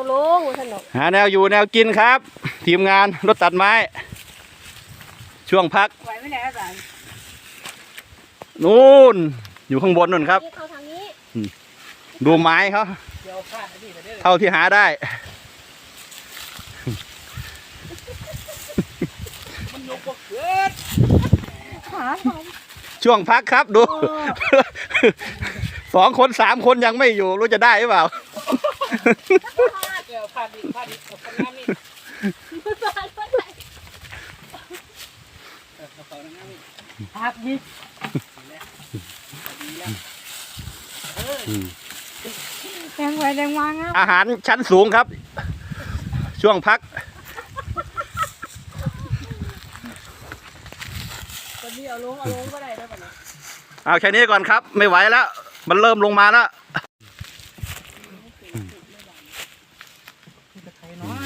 วลงว่าท่านดอกหาแนวอยู่แนวกินครับ ทีมงานรถตัดไม้ ช่วงพักไหวไหมเนี่ยอาจารย์นู่น อยู่ข้างบนนู่นครับ นี่เข้าทางนี้ดูไม้เขาเดี๋ยวพลาดอันนี้ไปเด้อเท่าที่หาได้มันยกบ่เกิดขาช่วงพักครับดู สองคนสามคนยังไม่อยู่ รู้จะได้หรือเปล่า เดี๋ยวพลาดอีกพลาดอีกเอาคนงามนี่เอาคนงามนี่พักนี่ดีแล้วแดงไว้แดงวางอะอาหารชั้นสูงครับ ช่วงพัก คนนี้เอาลงเอาลงก็ได้แล้วกันนะเอาแค่นี้ก่อนครับ ไม่ไหวแล้ว มันเริ่มลงมาแล้ว จะใครน้อย